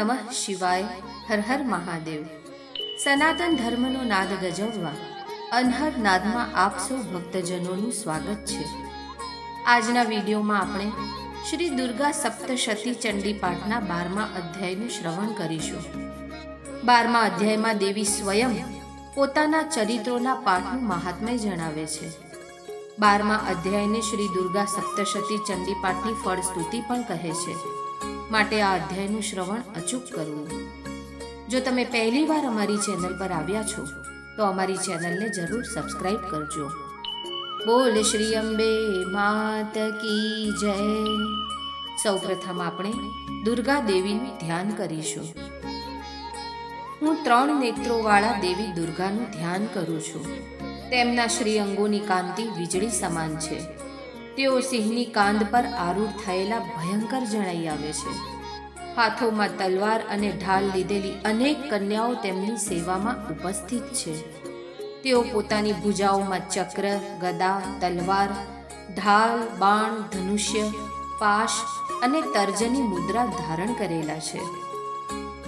નમઃ શિવાય, હર હર મહાદેવ. સનાતન ધર્મનો નાદ ગજવવા, અનહર નાદમાં આપ સૌ ભક્તજનોનું સ્વાગત છે. આજના વિડીયોમાં આપણે શ્રી દુર્ગા સપ્તશતી ચંડી પાઠના બારમા અધ્યાયનું શ્રવણ કરીશું. બારમા અધ્યાયમાં દેવી સ્વયં પોતાના ચરિત્રોના પાઠનું મહાત્મય જણાવે છે. બારમા અધ્યાયને શ્રી દુર્ગા સપ્તશતી ચંડી પાઠની ફળસ્તુતિ પણ કહે છે. માટે આ અધ્યાયનું શ્રવણ અચૂક કરવું. જો તમે પહેલી વાર અમારી ચેનલ પર આવ્યા છો, તો અમારી ચેનલને જરૂર સબસ્ક્રાઇબ કરજો. બોલ શ્રી અંબે માત કી જય. સૌપ્રથમ આપણે દુર્ગા દેવીનું ધ્યાન કરીશું. હું ત્રણ નેત્રોવાળા દેવી દુર્ગાનું ધ્યાન કરું છું. તેમના શ્રી અંગોની કાંતિ વીજળી સમાન છે. તેઓ સિંહની કાંદ પર આરૂઢ થયેલા ભયંકર જણાઈ આવે છે. હાથોમાં તલવાર અને ઢાલ લીધેલી અનેક કન્યાઓ તેમની સેવામાં ઉપસ્થિત છે. તેઓ પોતાની ભુજાઓમાં ચક્ર, ગદા, તલવાર, ઢાલ, બાણ, ધનુષ્ય, પાશ અને તર્જની મુદ્રા ધારણ કરેલા છે.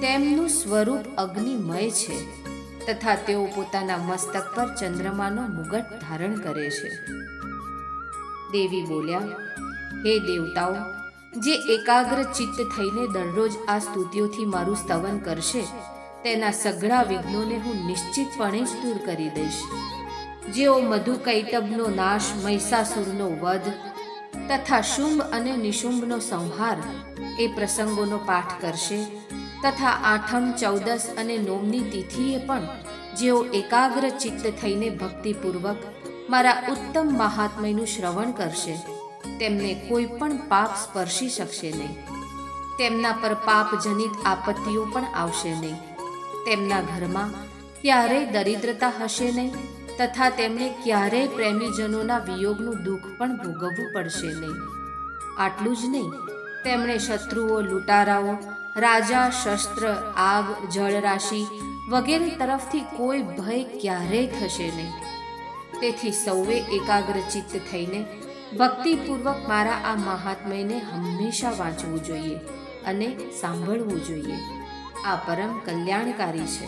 તેમનું સ્વરૂપ અગ્નિમય છે, તથા તેઓ પોતાના મસ્તક પર ચંદ્રમાનો મુગટ ધારણ કરે છે. દેવી બોલ્યા, હે દેવતાઓ, જે એકાગ્ર ચિત્ત થઈને દરરોજ આ સ્તુતિઓથી મારું સ્તવન કરશે, તેના સઘળા વિઘ્નોને હું નિશ્ચિતપણે જ દૂર કરી દઈશ. જેઓ મધુ કૈટબનો નાશ, મહિષાસુરનો વધ તથા શુંભ અને નિશુંભનો સંહાર એ પ્રસંગોનો પાઠ કરશે તથા આઠમ, ચૌદસ અને નોમની તિથિએ પણ જેઓ એકાગ્ર ચિત્ત થઈને ભક્તિપૂર્વક મારા ઉત્તમ મહાત્મયનું શ્રવણ કરશે. તેમને કોઈ પણ પાપ સ્પર્શી શકશે નહીં. તેમના પર પાપજનિત આપત્તિઓ પણ આવશે નહીં. તેમના ઘરમાં ક્યારેય દરિદ્રતા હશે નહીં તથા તેમણે ક્યારેય પ્રેમીજનોના વિયોગનું દુઃખ પણ ભોગવવું પડશે નહીં. આટલું જ નહીં, તેમણે શત્રુઓ, લૂંટારાઓ, રાજા, શસ્ત્ર, આગ, જળરાશિ વગેરે તરફથી કોઈ ભય ક્યારેય થશે નહીં. તેથી સૌએ એકાગ્રચિત્ત થઈને ભક્તિપૂર્વક મારા આ મહાત્મયને હંમેશા વાંચવું જોઈએ અને સાંભળવું જોઈએ. આ પરમ કલ્યાણકારી છે.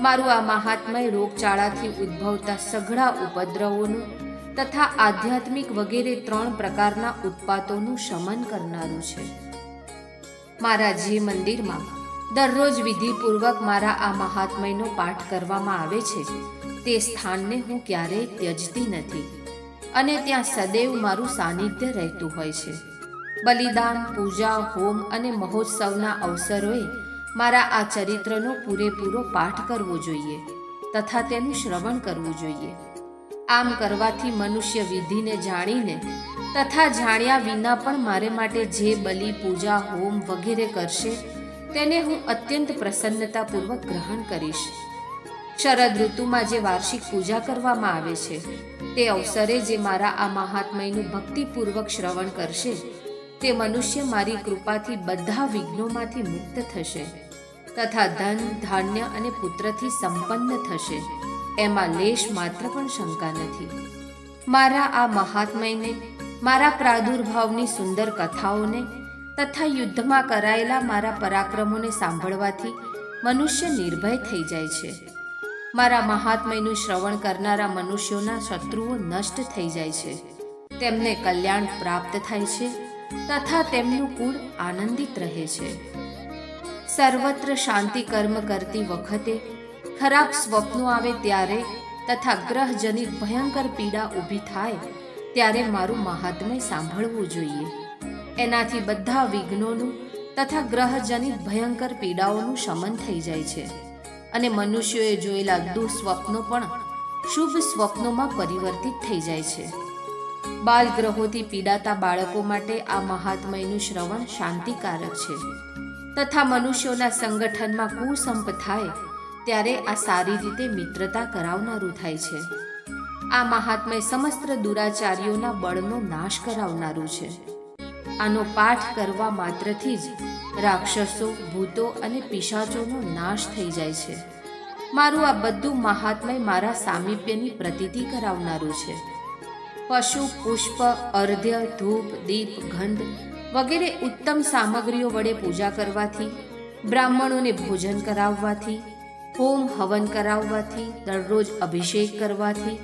મારું આ મહાત્મય રોગચાળાથી ઉદ્ભવતા સઘળા ઉપદ્રવોનું તથા આધ્યાત્મિક વગેરે ત્રણ પ્રકારના ઉત્પાતોનું શમન કરનારું છે. મારા જે મંદિરમાં દરરોજ વિધિપૂર્વક મારા આ મહાત્મયનો પાઠ કરવામાં આવે છે તે સ્થાનને હું ક્યારેય ત્યજતી નથી. અને ત્યાં સદૈવ મારું સાનિધ્ય રહેતું હોય છે. બલિદાન, પૂજા, હોમ અને મહોત્સવના અવસરોએ મારા આ ચરિત્રનો પૂરેપૂરો પાઠ કરવો જોઈએ તથા તેનું શ્રવણ કરવું જોઈએ. આમ કરવાથી મનુષ્ય વિધિને જાણીને તથા જાણ્યા વિના પણ મારે માટે જે બલિ, પૂજા, હોમ વગેરે કરશે, તેને હું અત્યંત પ્રસન્નતાપૂર્વક ગ્રહણ કરીશ. શરદ ઋતુમાં જે વાર્ષિક પૂજા કરવામાં આવે છે, તે અવસરે જે મારા આ મહાત્મયનું ભક્તિપૂર્વક શ્રવણ કરશે, તે મનુષ્ય મારી કૃપાથી બધા વિઘ્નોમાંથી મુક્ત થશે, તથા ધન, ધાન્ય અને પુત્રથી સંપન્ન થશે, એમાં લેશ માત્ર પણ શંકા નથી. મારા આ મહાત્મયને, મારા પ્રાદુર્ભાવની સુંદર કથાઓને, તથા યુદ્ધમાં કરાયેલા મારા પરાક્રમોને સાંભળવાથી મનુષ્ય નિર્ભય થઈ જાય છે. મારા મહાત્મયનું શ્રવણ કરનારા મનુષ્યોના શત્રુઓ નષ્ટ થઈ જાય છે. તેમને કલ્યાણ પ્રાપ્ત થાય છે તથા તેમનું કુળ આનંદિત રહે છે. સર્વત્ર શાંતિ કર્મ કરતી વખતે ખરાબ સ્વપ્નો આવે ત્યારે તથા ગ્રહજનિત ભયંકર પીડા ઊભી થાય ત્યારે મારું મહાત્મય સાંભળવું જોઈએ. એનાથી બધા વિઘ્નોનું તથા ગ્રહજનિત ભયંકર પીડાઓનું શમન થઈ જાય છે. અને મનુષ્યોએ જોયેલા દુઃસ્વપ્નો પણ શુભ સ્વપ્નોમાં પરિવર્તિત થઈ જાય છે. બાલ ગ્રહોથી પીડાતા બાળકો માટે આ મહાત્મયનું શ્રવણ શાંતિકારક છે. તથા મનુષ્યોના સંગઠનમાં કુસંપ થાય ત્યારે આ સારી રીતે મિત્રતા કરાવનારું થાય છે. આ મહાત્મય સમસ્ત દુરાચારીઓના બળનો નાશ કરાવનારું છે. આનો પાઠ કરવા માત્રથી જ રાક્ષસો, ભૂતો અને પિશાચોનો નાશ થઈ જાય છે. મારું આ બધું મહાત્મય મારા સામીપ્યની પ્રતીતિ કરાવનારું છે. પશુ, પુષ્પ, અર્ધ્ય, ધૂપ, દીપ, ગંધ વગેરે ઉત્તમ સામગ્રીઓ વડે પૂજા કરવાથી, બ્રાહ્મણોને ભોજન કરાવવાથી, હોમ હવન કરાવવાથી, દરરોજ અભિષેક કરવાથી,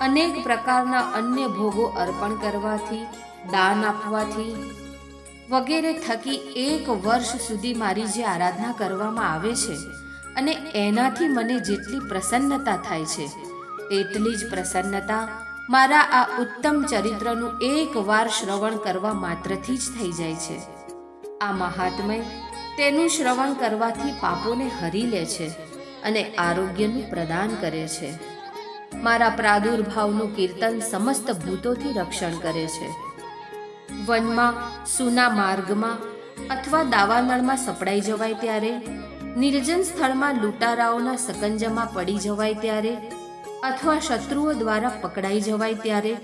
અનેક પ્રકારના અન્ય ભોગો અર્પણ કરવાથી, દાન આપવાથી વગેરે થકી એક વર્ષ સુધી મારી જે આરાધના કરવામાં આવે છે અને એનાથી મને જેટલી પ્રસન્નતા થાય છે તેટલી જ પ્રસન્નતા મારા આ ઉત્તમ ચરિત્રનું એક વાર શ્રવણ કરવા માત્રથી જ થઈ જાય છે. આ મહાત્મય તેનું શ્રવણ કરવાથી પાપોને હરી લે છે અને આરોગ્યનું પ્રદાન કરે છે. મારા પ્રાદુર્ભાવનું કીર્તન સમસ્ત ભૂતોથી રક્ષણ કરે છે. વનમાં, સૂના માર્ગમાં અથવા દાવાનળમાં સપડાઈ જવાય ત્યારે, નિર્જન સ્થળમાં લૂંટારાઓના સકંજામાં પડી જવાય ત્યારે અથવા શત્રુઓ દ્વારા પકડાઈ જવાય ત્યારે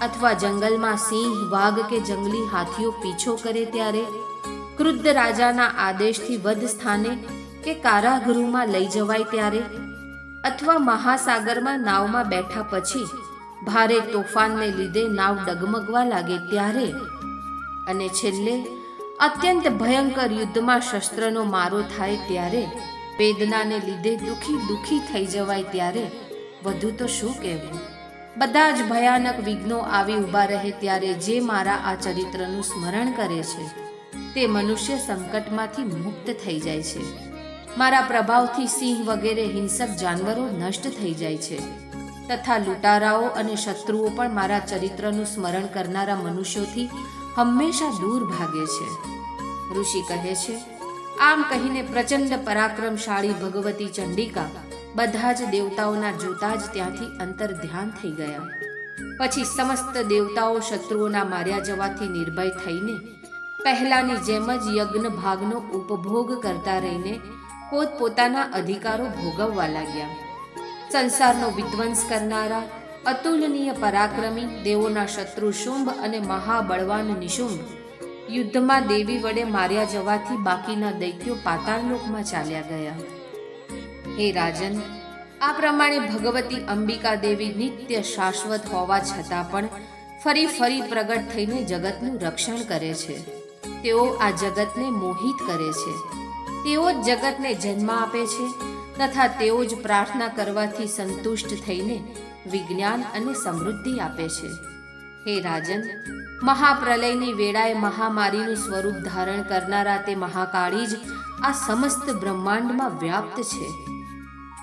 અથવા જંગલમાં સિંહ, વાઘ કે જંગલી હાથીઓ પીછો કરે ત્યારે ક્રુદ્ધ રાજાના આદેશથી વધ સ્થાને કે કારાગૃહમાં લઈ જવાય ત્યારે અથવા મહાસાગરમાં નાવમાં બેઠા પછી ભારે તોફાનને લીધે નાવ ડગમગવા લાગે ત્યારે અને છેલ્લે અત્યંત ભયંકર યુદ્ધમાં શસ્ત્રનો મારો થાય ત્યારે, વેદનાને લીધે દુખી દુખી થઈ જવાય ત્યારે, વધુ તો શું કહેવું? બધા જ ભયાનક વિઘ્નો આવી ઊભા રહે ત્યારે જે મારા આ ચરિત્રનું સ્મરણ કરે છે, તે મનુષ્ય સંકટમાંથી મુક્ત થઈ જાય છે. મારા પ્રભાવથી સિંહ વગેરે હિંસક જાનવરો નષ્ટ થઈ જાય છે. તથા લૂંટારાઓ અને શત્રુઓ પણ મારા ચરિત્રનું સ્મરણ કરનારા મનુષ્યોથી હંમેશા દૂર ભાગે છે. ઋષિ કહે છે, આમ કહીને પ્રચંડ પરાક્રમશાળી ભગવતી ચંડિકા બધા જ દેવતાઓના જોતા જ ત્યાંથી અંતર ધ્યાન થઈ ગયા. પછી સમસ્ત દેવતાઓ શત્રુઓના માર્યા જવાથી નિર્ભય થઈને પહેલાની જેમ જ યજ્ઞ ભાગનો ઉપભોગ કરતા રહીને પોતપોતાના અધિકારો ભોગવવા લાગ્યા. સંસારનો વિધ્વંસ કરનારા, અતુલનીય પરાક્રમી, દેવોના શત્રુ શુંભ અને મહાબળવાન નિશુંભ. યુદ્ધમાં દેવી વડે માર્યા જવાથી બાકીના દૈત્યો પાતાળલોકમાં ચાલ્યા ગયા. હે રાજન, આ પ્રમાણે ભગવતી અંબિકા દેવી નિત્ય શાશ્વત હોવા છતાં પણ ફરી ફરી પ્રગટ થઈને જગતનું રક્ષણ કરે છે. તેઓ આ જગતને મોહિત કરે છે. તેઓ જ જગતને જન્મ આપે છે. તથા તેઓ જ પ્રાર્થના કરવાથી સંતુષ્ટ થઈને વિજ્ઞાન અને સમૃદ્ધિ આપે છે. હે રાજન, મહાપ્રલયની વેળાએ મહામારીનું સ્વરૂપ ધારણ કરનારા તે મહાકાળી જ આ સમસ્ત બ્રહ્માંડમાં વ્યાપ્ત છે.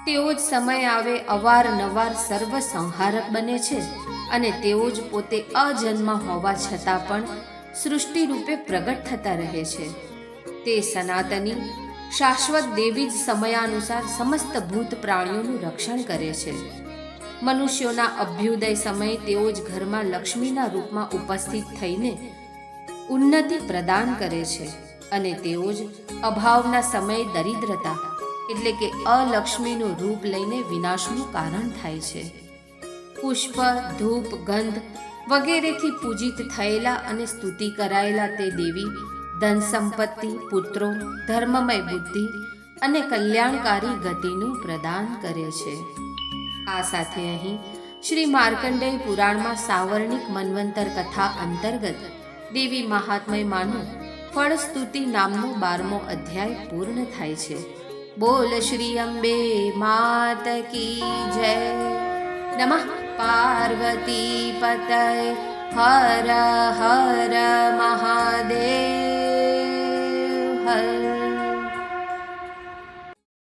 તેઓ જ સમય આવે અવારનવાર સર્વ સંહારક બને છે અને તેઓ જ પોતે અજન્મ હોવા છતાં પણ સૃષ્ટિ રૂપે પ્રગટ થતા રહે છે. તે સનાતની શાશ્વત દેવી જ સમયાનુસાર સમસ્ત ભૂત પ્રાણીઓનું રક્ષણ કરે છે. મનુષ્યોના અભ્યુદય સમયે તેઓ જ ઘરમાં લક્ષ્મીના રૂપમાં ઉપસ્થિત થઈને ઉન્નતિ પ્રદાન કરે છે અને તેઓ જ અભાવના સમયે દરિદ્રતા એટલે કે અલક્ષ્મીનું રૂપ લઈને વિનાશનું કારણ થાય છે. પુષ્પ, ધૂપ, ગંધ વગેરેથી પૂજિત થયેલા અને સ્તુતિ કરાયેલા તે દેવી ધન સંપત્તિ પુત્રો, ધર્મમય બુદ્ધિ અને કલ્યાણકારી ગતિનું પ્રદાન કરે છે. આ સાથે અહીં શ્રી માર્કંડેય પુરાણમાં સાવર્ણિક મન્વંતર કથા અંતર્ગત દેવી મહાત્મયમાંનું ફળસ્તુતિ નામનો બારમો અધ્યાય પૂર્ણ થાય છે. બોલ શ્રી અંબે, માત કી જય. નમઃ. પાર્વતી પતય. હર હર મહાદેવ. હર